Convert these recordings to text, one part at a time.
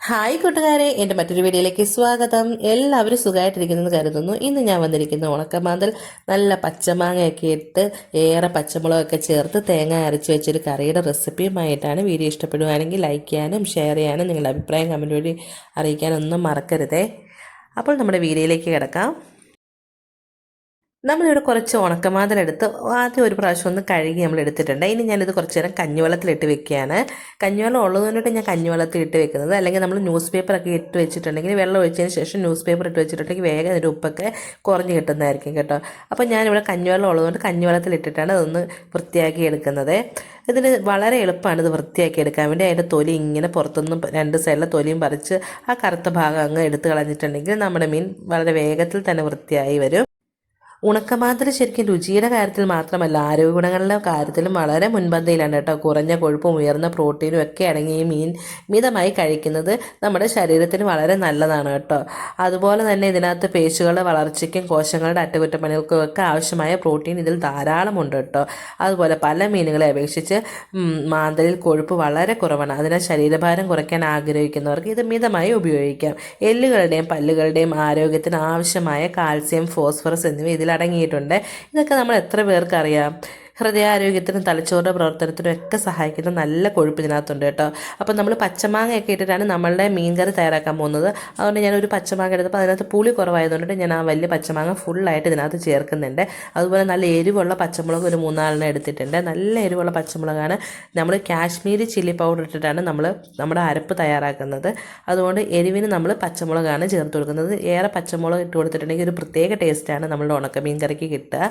Hi കൂട്ടുകാരെ എന്റെ മറ്റൊരു വീഡിയോയിലേക്ക് സ്വാഗതം. എല്ലാവരും സുഖമായിട്ടിരിക്കുന്നെന്ന് കരുതുന്നു. ഇന്ന് ഞാൻ വന്നിരിക്കുന്ന ഉണക്കമാന്തൽ നല്ല പച്ചമാങ്ങയൊക്കെ ഇട്ട് ഏറെ പച്ചമുളകൊക്കെ ചേർത്ത് തേങ്ങ അരച്ച് വെച്ചൊരു കറിയുടെ റെസിപ്പിയുമായിട്ടാണ് വീഡിയോ ഇഷ്ടപ്പെടുവാണെങ്കിൽ ലൈക്ക് ചെയ്യാനും ഷെയർ ചെയ്യാനും നിങ്ങളുടെ അഭിപ്രായം കമന്റ് വഴി അറിയിക്കാനൊന്നും മറക്കരുതേ. അപ്പോൾ നമ്മുടെ വീഡിയോയിലേക്ക് കിടക്കാം. നമ്മളിവിടെ കുറച്ച് ഉണക്കമാതലെടുത്ത് ആദ്യം ഒരു പ്രാവശ്യം ഒന്ന് കഴുകി നമ്മൾ എടുത്തിട്ടുണ്ട്. ഇനി ഞാനിത് കുറച്ച് നേരം കഞ്ഞുവെള്ളത്തിലിട്ട് വെക്കുകയാണ്. കഞ്ഞിവെള്ളം ഉള്ളതുകൊണ്ടിട്ട് ഞാൻ കഞ്ഞുവെള്ളത്തിൽ ഇട്ട് വെക്കുന്നത്. അല്ലെങ്കിൽ നമ്മൾ ന്യൂസ് പേപ്പറൊക്കെ ഇട്ട് വെച്ചിട്ടുണ്ടെങ്കിൽ വെള്ളം ഒഴിച്ചതിന് ശേഷം ന്യൂസ് പേപ്പർ ഇട്ട് വെച്ചിട്ടുണ്ടെങ്കിൽ വേഗം അതിന്റെ ഉപ്പൊക്കെ കുറഞ്ഞ് കിട്ടുന്നതായിരിക്കും കേട്ടോ. അപ്പോൾ ഞാനിവിടെ കഞ്ഞുവെള്ളം ഉള്ളതുകൊണ്ട് കഞ്ഞുവെള്ളത്തിൽ ഇട്ടിട്ടാണ് അതൊന്ന് വൃത്തിയാക്കി എടുക്കുന്നത്. ഇതിന് വളരെ എളുപ്പമാണ് ഇത് വൃത്തിയാക്കി എടുക്കാൻ വേണ്ടി. അതിന്റെ തൊലി ഇങ്ങനെ പുറത്തുനിന്നും രണ്ട് സൈഡിലെ തൊലിയും പറിച്ച് ആ കറുത്ത ഭാഗം അങ്ങ് എടുത്ത് കളഞ്ഞിട്ടുണ്ടെങ്കിൽ നമ്മുടെ മീൻ വളരെ വേഗത്തിൽ തന്നെ വൃത്തിയായി വരും. ഉണക്കമാന്തൽ ശരിക്കും രുചിയുടെ കാര്യത്തിൽ മാത്രമല്ല ആരോഗ്യ ഗുണങ്ങളുടെ കാര്യത്തിലും വളരെ മുൻപന്തിയിലാണ് കേട്ടോ. കുറഞ്ഞ കൊഴുപ്പും ഉയർന്ന പ്രോട്ടീനും ഒക്കെ അടങ്ങിയ മീൻ മിതമായി കഴിക്കുന്നത് നമ്മുടെ ശരീരത്തിന് വളരെ നല്ലതാണ് കേട്ടോ. അതുപോലെ തന്നെ ഇതിനകത്ത് പേശുകളുടെ വളർച്ചയ്ക്കും കോശങ്ങളുടെ അറ്റകുറ്റപ്പണികൾക്കും ഒക്കെ ആവശ്യമായ പ്രോട്ടീൻ ഇതിൽ ധാരാളമുണ്ട് കേട്ടോ. അതുപോലെ പല മീനുകളെ അപേക്ഷിച്ച് മാന്തലിൽ കൊഴുപ്പ് വളരെ കുറവാണ്. അതിനാൽ ശരീരഭാരം കുറയ്ക്കാൻ ആഗ്രഹിക്കുന്നവർക്ക് ഇത് മിതമായി ഉപയോഗിക്കാം. എല്ലുകളുടെയും പല്ലുകളുടെയും ആരോഗ്യത്തിന് ആവശ്യമായ കാൽസ്യം ഫോസ്ഫറസ് എന്നിവ ഇതിൽ അടങ്ങിയിട്ടുണ്ട്. ഇതൊക്കെ നമ്മൾ എത്ര പേർക്ക് അറിയാം ഹൃദയാരോഗ്യത്തിനും തലച്ചോറിന്റെ പ്രവർത്തനത്തിനും ഒക്കെ സഹായിക്കുന്ന നല്ല കൊഴുപ്പ് ഇതിനകത്തുണ്ട് കേട്ടോ. അപ്പോൾ നമ്മൾ പച്ചമാങ്ങയൊക്കെ ഇട്ടിട്ടാണ് നമ്മളുടെ മീൻകറി തയ്യാറാക്കാൻ പോകുന്നത്. അതുകൊണ്ട് ഞാൻ ഒരു പച്ചമാങ്ങ എടുത്തപ്പോൾ അതിനകത്ത് പുളി കുറവായതുകൊണ്ട് ഞാൻ ആ വലിയ പച്ചമാങ്ങ ഫുള്ളായിട്ട് ഇതിനകത്ത് ചേർക്കുന്നുണ്ട്. അതുപോലെ നല്ല എരിവുള്ള പച്ചമുളക് ഒരു മൂന്നാലെണ്ണം എടുത്തിട്ടുണ്ട്. നല്ല എരിവുള്ള പച്ചമുളകാണ്. നമ്മൾ കാശ്മീരി ചില്ലി പൗഡർ ഇട്ടിട്ടാണ് നമ്മൾ നമ്മുടെ അരപ്പ് തയ്യാറാക്കുന്നത്. അതുകൊണ്ട് എരിവിന് നമ്മൾ പച്ചമുളകാണ് ചേർത്ത് കൊടുക്കുന്നത്. ഏറെ പച്ചമുളക് ഇട്ട് കൊടുത്തിട്ടുണ്ടെങ്കിൽ ഒരു പ്രത്യേക ടേസ്റ്റാണ് നമ്മളുടെ ഉണക്കമീൻ കറിക്ക് കിട്ടുക.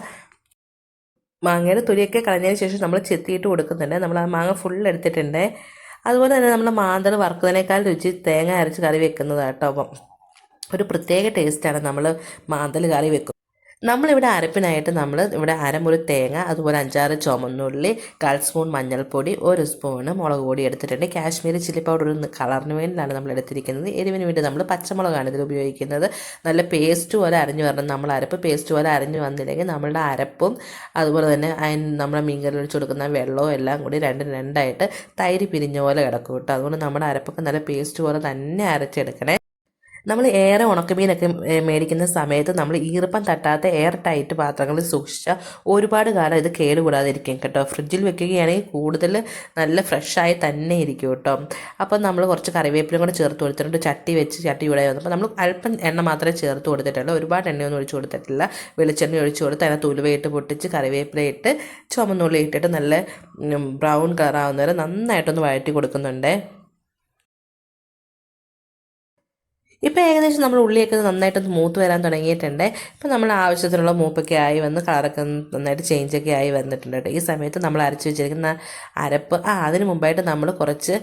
മാങ്ങയുടെ തൊലിയൊക്കെ കളഞ്ഞതിന് ശേഷം നമ്മൾ ചെത്തിയിട്ട് കൊടുക്കുന്നുണ്ട്. നമ്മൾ ആ മാങ്ങ ഫുൾ എടുത്തിട്ടുണ്ട്. അതുപോലെ തന്നെ നമ്മൾ മാന്തൾ വറുക്കുന്നതിനേക്കാൾ രുചി തേങ്ങ അരച്ച് കറി വെക്കുന്നതാട്ടോ അപ്പം. ഒരു പ്രത്യേക ടേസ്റ്റാണ് നമ്മൾ മാന്തൽ കറി വെക്കുന്നത്. നമ്മളിവിടെ അരപ്പിനായിട്ട് നമ്മൾ ഇവിടെ അരമുറി തേങ്ങ അതുപോലെ അഞ്ചാറ് ചുമന്നുള്ളി കാൽ സ്പൂൺ മഞ്ഞൾപ്പൊടി ഒരു സ്പൂണ് മുളക് പൊടി എടുത്തിട്ടുണ്ട്. കാശ്മീരി ചില്ലി പൗഡർ ഒരു കളറിന് വേണ്ടിയാണ് നമ്മൾ എടുത്തിരിക്കുന്നത്. എരിവിന് വേണ്ടി നമ്മൾ പച്ചമുളകാണ് ഇതിൽ ഉപയോഗിക്കുന്നത്. നല്ല പേസ്റ്റ് പോലെ അരഞ്ഞു വരണം നമ്മൾ അരപ്പ്. പേസ്റ്റ് പോലെ അരഞ്ഞു വന്നില്ലെങ്കിൽ നമ്മളുടെ അരപ്പും അതുപോലെ തന്നെ അതിന് നമ്മുടെ മീൻകറി ഒഴിച്ച് കൊടുക്കുന്ന വെള്ളവും എല്ലാം കൂടി രണ്ടും രണ്ടായിട്ട് തൈര് പിരിഞ്ഞ പോലെ കിടക്കും കേട്ടോ. അതുകൊണ്ട് നമ്മുടെ അരപ്പൊക്കെ നല്ല പേസ്റ്റ് പോലെ തന്നെ അരച്ചെടുക്കണേ. നമ്മൾ ഏറെ ഉണക്കമീനൊക്കെ മേടിക്കുന്ന സമയത്ത് നമ്മൾ ഈർപ്പം തട്ടാത്ത എയർ ടൈറ്റ് പാത്രങ്ങളിൽ സൂക്ഷിച്ചാൽ ഒരുപാട് കാലം ഇത് കേടുകൂടാതിരിക്കും കേട്ടോ. ഫ്രിഡ്ജിൽ വെക്കുകയാണെങ്കിൽ കൂടുതൽ നല്ല ഫ്രഷായി തന്നെ ഇരിക്കും കേട്ടോ. അപ്പം നമ്മൾ കുറച്ച് കറിവേപ്പിലും കൂടെ ചേർത്ത് കൊടുത്തിട്ടുണ്ട്. ചട്ടി വെച്ച് ചട്ടി ഇവിടെ വന്നപ്പോൾ നമ്മൾ അല്പം എണ്ണ മാത്രമേ ചേർത്ത് കൊടുത്തിട്ടുള്ളൂ. ഒരുപാട് എണ്ണയൊന്നും ഒഴിച്ചു കൊടുത്തിട്ടില്ല. വെളിച്ചെണ്ണ ഒഴിച്ചു കൊടുത്ത് അതിനകത്ത് ഉലുവയിട്ട് പൊട്ടിച്ച് കറിവേപ്പിലയിട്ട് ചുമന്നുള്ളി ഇട്ടിട്ട് നല്ല ബ്രൗൺ കളറാവുന്നവരെ നന്നായിട്ടൊന്ന് വഴറ്റി കൊടുക്കുന്നുണ്ട്. ഇപ്പോൾ ഏകദേശം നമ്മൾ ഉള്ളിയൊക്കെ നന്നായിട്ടൊന്ന് മൂത്ത് വരാൻ തുടങ്ങിയിട്ടുണ്ട്. ഇപ്പോൾ നമ്മൾ ആവശ്യത്തിനുള്ള മൂപ്പൊക്കെ ആയി വന്ന് കളറൊക്കെ നന്നായിട്ട് ചേഞ്ചൊക്കെ ആയി വന്നിട്ടുണ്ട് കേട്ടോ. ഈ സമയത്ത് നമ്മൾ അരച്ച് വെച്ചിരിക്കുന്ന അരപ്പ് ആ അതിന് മുമ്പായിട്ട് നമ്മൾ കുറച്ച്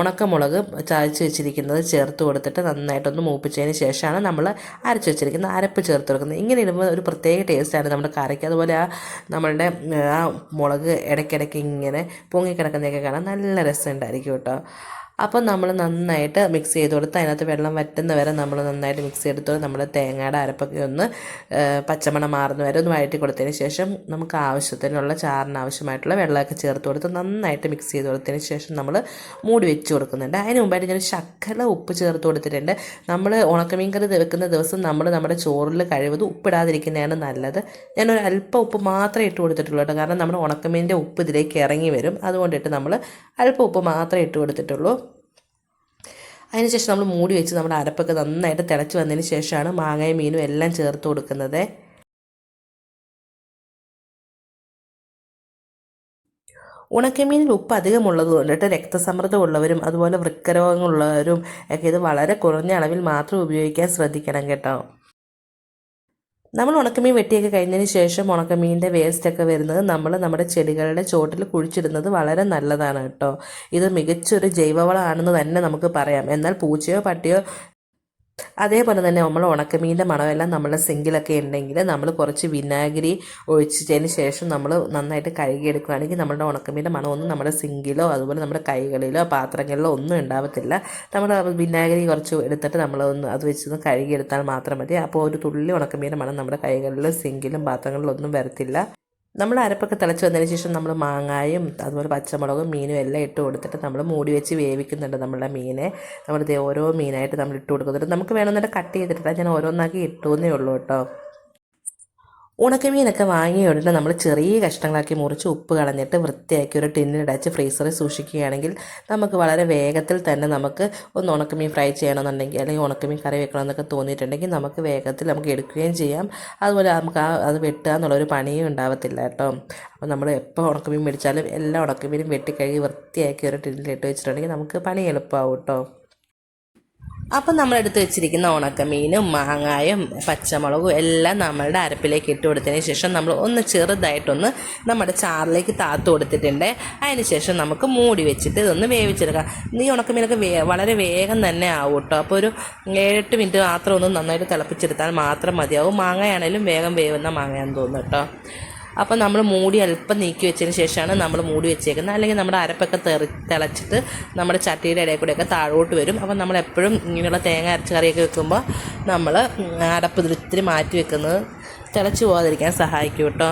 ഉണക്കമുളക് ചതച്ച് വെച്ചിരിക്കുന്നത് ചേർത്ത് കൊടുത്തിട്ട് നന്നായിട്ടൊന്ന് മൂപ്പിച്ചതിന് ശേഷമാണ് നമ്മൾ അരച്ച് വെച്ചിരിക്കുന്ന അരപ്പ് ചേർത്ത് കൊടുക്കുന്നത്. ഇങ്ങനെ ഇടുമ്പോൾ ഒരു പ്രത്യേക ടേസ്റ്റാണ് നമ്മുടെ കറിക്ക്. അതുപോലെ ആ നമ്മളുടെ ആ മുളക് ഇടയ്ക്കിടയ്ക്ക് ഇങ്ങനെ പൊങ്ങിക്കിടക്കുന്നതൊക്കെ കാണാൻ നല്ല രസമുണ്ടായിരിക്കും കേട്ടോ. അപ്പോൾ നമ്മൾ നന്നായിട്ട് മിക്സ് ചെയ്ത് കൊടുത്ത് അതിനകത്ത് വെള്ളം വറ്റുന്ന വരെ നമ്മൾ നന്നായിട്ട് മിക്സ് ചെയ്തെടുത്ത് നമ്മൾ തേങ്ങയുടെ അരപ്പൊക്കെ ഒന്ന് പച്ചമണം മാറുന്ന വരെ ഒന്ന് വഴറ്റി കൊടുത്തതിന് ശേഷം നമുക്ക് ആവശ്യത്തിനുള്ള ചാറിന് ആവശ്യമായിട്ടുള്ള വെള്ളമൊക്കെ ചേർത്ത് കൊടുത്ത് നന്നായിട്ട് മിക്സ് ചെയ്ത് കൊടുത്തതിന് ശേഷം നമ്മൾ മൂടി വെച്ച് കൊടുക്കുന്നുണ്ട്. അതിന് മുമ്പായിട്ട് ഞാൻ ശക്കല ഉപ്പ് ചേർത്ത് കൊടുത്തിട്ടുണ്ട്. നമ്മൾ ഉണക്കമീൻ കറി വെക്കുന്ന ദിവസം നമ്മൾ നമ്മുടെ ചോറിൽ കഴിവത് ഉപ്പിടാതിരിക്കുന്നതാണ് നല്ലത്. ഞാനൊരു അല്പം ഉപ്പ് മാത്രമേ ഇട്ട് കൊടുത്തിട്ടുള്ളൂ കേട്ടോ. കാരണം നമ്മുടെ ഉണക്കമീന്റെ ഉപ്പ് ഇതിലേക്ക് ഇറങ്ങി വരും. അതുകൊണ്ടിട്ട് നമ്മൾ അല്പം ഉപ്പ് മാത്രമേ ഇട്ട് കൊടുത്തിട്ടുള്ളൂ. അതിനുശേഷം നമ്മൾ മൂടി വെച്ച് നമ്മുടെ അരപ്പൊക്കെ നന്നായിട്ട് തിളച്ച് വന്നതിന് ശേഷമാണ് മാങ്ങയും മീനും എല്ലാം ചേർത്ത് കൊടുക്കുന്നത്. ഉണക്കമീനിൽ ഉപ്പ് അധികമുള്ളത് കൊണ്ടിട്ട് രക്തസമ്മർദ്ദം ഉള്ളവരും അതുപോലെ വൃക്കരോഗങ്ങളുള്ളവരും ഒക്കെ ഇത് വളരെ കുറഞ്ഞ അളവിൽ മാത്രം ഉപയോഗിക്കാൻ ശ്രദ്ധിക്കണം കേട്ടോ. നമ്മൾ ഉണക്കമീൻ വെട്ടിയൊക്കെ കഴിഞ്ഞതിന് ശേഷം ഉണക്കമീനിന്റെ വേസ്റ്റൊക്കെ വരുന്നത് നമ്മൾ നമ്മുടെ ചെടികളുടെ ചോട്ടിൽ കുഴിച്ചിടുന്നത് വളരെ നല്ലതാണ് കേട്ടോ. ഇത് മികച്ചൊരു ജൈവവളമാണെന്ന് തന്നെ നമുക്ക് പറയാം. എന്നാൽ പൂച്ചയോ പട്ടിയോ അതേപോലെ തന്നെ നമ്മൾ ഉണക്കമീന്റെ മണമെല്ലാം നമ്മുടെ സിങ്കിലൊക്കെ ഉണ്ടെങ്കിൽ നമ്മൾ കുറച്ച് വിനാഗിരി ഒഴിച്ചതിന് ശേഷം നമ്മൾ നന്നായിട്ട് കഴുകിയെടുക്കുകയാണെങ്കിൽ നമ്മുടെ ഉണക്കമീന്റെ മണമൊന്നും നമ്മുടെ സിങ്കിലോ അതുപോലെ നമ്മുടെ കൈകളിലോ പാത്രങ്ങളിലോ ഒന്നും ഉണ്ടാവത്തില്ല. നമ്മൾ വിനാഗിരി കുറച്ച് എടുത്തിട്ട് നമ്മൾ ഒന്ന് അത് വെച്ചൊന്ന് കഴുകിയെടുത്താൽ മാത്രം മതി. അപ്പോൾ ഒരു തുള്ളി ഉണക്കമീന്റെ മണം നമ്മുടെ കൈകളിലും സിങ്കിലും പാത്രങ്ങളിലൊന്നും വരത്തില്ല. നമ്മൾ അരപ്പൊക്കെ തിളച്ച് വന്നതിന് ശേഷം നമ്മൾ മാങ്ങായും അതുപോലെ പച്ചമുളകും മീനും എല്ലാം ഇട്ട് കൊടുത്തിട്ട് നമ്മൾ മൂടി വെച്ച് വേവിക്കുന്നുണ്ട് നമ്മളുടെ മീനെ. നമ്മളിത് ഓരോ മീനായിട്ട് നമ്മൾ ഇട്ട് കൊടുക്കുന്നുണ്ട്. നമുക്ക് വേണമെന്നുണ്ടെങ്കിൽ കട്ട് ചെയ്തിട്ടില്ല ഞാൻ ഓരോന്നാക്കി ഇട്ടു എന്നേ ഉള്ളൂ കേട്ടോ. ഉണക്കമീനൊക്കെ വാങ്ങിയ ഉടനെ നമ്മൾ ചെറിയ കഷ്ണങ്ങളാക്കി മുറിച്ച് ഉപ്പ് കളഞ്ഞിട്ട് വൃത്തിയാക്കി ഒരു ടിന്നിലടച്ച് ഫ്രീസറിൽ സൂക്ഷിക്കുകയാണെങ്കിൽ നമുക്ക് വളരെ വേഗത്തിൽ തന്നെ നമുക്ക് ഒന്ന് ഉണക്കമീൻ ഫ്രൈ ചെയ്യണമെന്നുണ്ടെങ്കിൽ അല്ലെങ്കിൽ ഉണക്കമീൻ കറി വെക്കണമെന്നൊക്കെ തോന്നിയിട്ടുണ്ടെങ്കിൽ നമുക്ക് വേഗത്തിൽ നമുക്ക് എടുക്കുകയും ചെയ്യാം. അതുപോലെ നമുക്ക് ആ അത് വെട്ടുക എന്നുള്ളൊരു പണിയും ഉണ്ടാവത്തില്ല കേട്ടോ. അപ്പോൾ നമ്മൾ എപ്പോൾ ഉണക്കമീൻ മേടിച്ചാലും എല്ലാ ഉണക്കമീനും വെട്ടിക്കഴുകി വൃത്തിയാക്കി ഒരു ടിന്നിലിട്ട് വെച്ചിട്ടുണ്ടെങ്കിൽ നമുക്ക് പണി എളുപ്പമാവും കേട്ടോ. അപ്പം നമ്മളെടുത്ത് വെച്ചിരിക്കുന്ന ഉണക്കമീനും മാങ്ങായും പച്ചമുളകും എല്ലാം നമ്മളുടെ അരപ്പിലേക്ക് ഇട്ട് കൊടുത്തതിന് ശേഷം നമ്മൾ ഒന്ന് ചെറുതായിട്ടൊന്ന് നമ്മുടെ ചാറിലേക്ക് താത്ത് കൊടുത്തിട്ടുണ്ട്. അതിന് ശേഷം നമുക്ക് മൂടി വെച്ചിട്ട് ഇതൊന്ന് വേവിച്ചെടുക്കാം. ഈ ഉണക്കമീനൊക്കെ വേ വളരെ വേഗം തന്നെ ആവും കേട്ടോ. അപ്പോൾ ഒരു ഏഴെട്ട് മിനിറ്റ് മാത്രം ഒന്ന് നന്നായിട്ട് തിളപ്പിച്ചെടുത്താൽ മാത്രം മതിയാവും. മാങ്ങയാണേലും വേഗം വേവുന്ന മാങ്ങയാണെന്ന് തോന്നുന്നു കേട്ടോ. അപ്പോൾ നമ്മൾ മൂടി അല്പം നീക്കി വെച്ചതിന് ശേഷമാണ് നമ്മൾ മൂടി വെച്ചേക്കുന്നത്. അല്ലെങ്കിൽ നമ്മുടെ അരപ്പൊക്കെ തെറി തിളച്ചിട്ട് നമ്മുടെ ചട്ടിയുടെ ഇടയിൽ കൂടെയൊക്കെ താഴോട്ട് വരും. അപ്പോൾ നമ്മൾ എപ്പോഴും ഇങ്ങനെയുള്ള തേങ്ങ അരച്ച കറിയൊക്കെ വെക്കുമ്പോൾ നമ്മൾ അടപ്പ് ഇത്തിരി മാറ്റി വെക്കുന്നത് തിളച്ച് പോകാതിരിക്കാൻ സഹായിക്കും കേട്ടോ.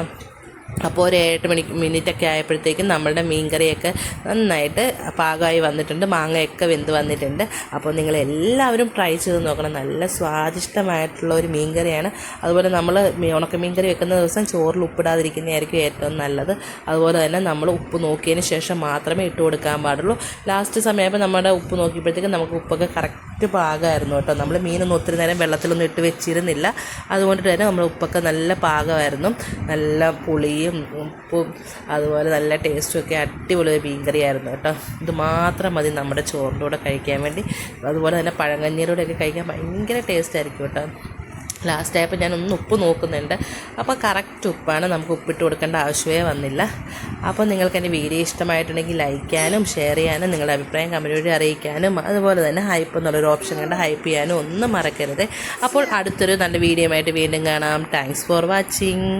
അപ്പോൾ ഒരു ഏഴ് മണി മിനിറ്റൊക്കെ ആയപ്പോഴത്തേക്കും നമ്മളുടെ മീൻകറിയൊക്കെ നന്നായിട്ട് പാകമായി വന്നിട്ടുണ്ട് മാങ്ങയൊക്കെ വെന്ത് വന്നിട്ടുണ്ട്. അപ്പോൾ നിങ്ങൾ എല്ലാവരും ട്രൈ ചെയ്ത് നോക്കണം. നല്ല സ്വാദിഷ്ടമായിട്ടുള്ള ഒരു മീൻകറിയാണ്. അതുപോലെ നമ്മൾ ഉണക്ക മീൻകറി വെക്കുന്ന ദിവസം ചോറിൽ ഉപ്പിടാതിരിക്കുന്നതായിരിക്കും ഏറ്റവും നല്ലത്. അതുപോലെ തന്നെ നമ്മൾ ഉപ്പ് നോക്കിയതിന് ശേഷം മാത്രമേ ഇട്ട് കൊടുക്കാൻ പാടുള്ളൂ. ലാസ്റ്റ് സമയമായപ്പോൾ നമ്മുടെ ഉപ്പ് നോക്കിയപ്പോഴത്തേക്കും നമുക്ക് ഉപ്പൊക്കെ കറക്റ്റ് പാകമായിരുന്നു കേട്ടോ. നമ്മൾ മീനൊന്നും ഒത്തിരി നേരം വെള്ളത്തിലൊന്നും ഇട്ട് വെച്ചിരുന്നില്ല. അതുകൊണ്ട് തന്നെ നമ്മൾ ഉപ്പൊക്കെ നല്ല പാകമായിരുന്നു. നല്ല പുളിയും ഉപ്പും അതുപോലെ നല്ല ടേസ്റ്റും ഒക്കെ അടിപൊളി ഒരു മീൻ ആയിരുന്നു കേട്ടോ. ഇത് മാത്രം മതി നമ്മുടെ ചോറിന്റെ കൂടെ കഴിക്കാൻ വേണ്ടി. അതുപോലെ തന്നെ പഴങ്കഞ്ഞീരുടെ കൂടെയൊക്കെ കഴിക്കാൻ ഭയങ്കര ടേസ്റ്റ് ആയിരിക്കും കേട്ടോ. ലാസ്റ്റ് ആയപ്പോൾ ഞാൻ ഒന്ന് ഉപ്പ് നോക്കുന്നുണ്ട്. അപ്പോൾ കറക്റ്റ് ഉപ്പാണ്. നമുക്ക് ഉപ്പിട്ട് കൊടുക്കേണ്ട ആവശ്യമേ വന്നില്ല. അപ്പോൾ നിങ്ങൾക്ക് എന്റെ വീഡിയോ ഇഷ്ടമായിട്ടുണ്ടെങ്കിൽ ലൈക്ക് ചെയ്യാനും ഷെയർ ചെയ്യാനും നിങ്ങളുടെ അഭിപ്രായം കമന്റ് വഴി അറിയിക്കാനും അതുപോലെ തന്നെ ഹൈപ്പ് എന്നുള്ളൊരു ഓപ്ഷൻ കണ്ട് ഹൈപ്പ് ചെയ്യാനും ഒന്നും മറക്കരുത്. അപ്പോൾ അടുത്തൊരു നല്ല വീഡിയോ ആയിട്ട് വീണ്ടും കാണാം. Thanks for watching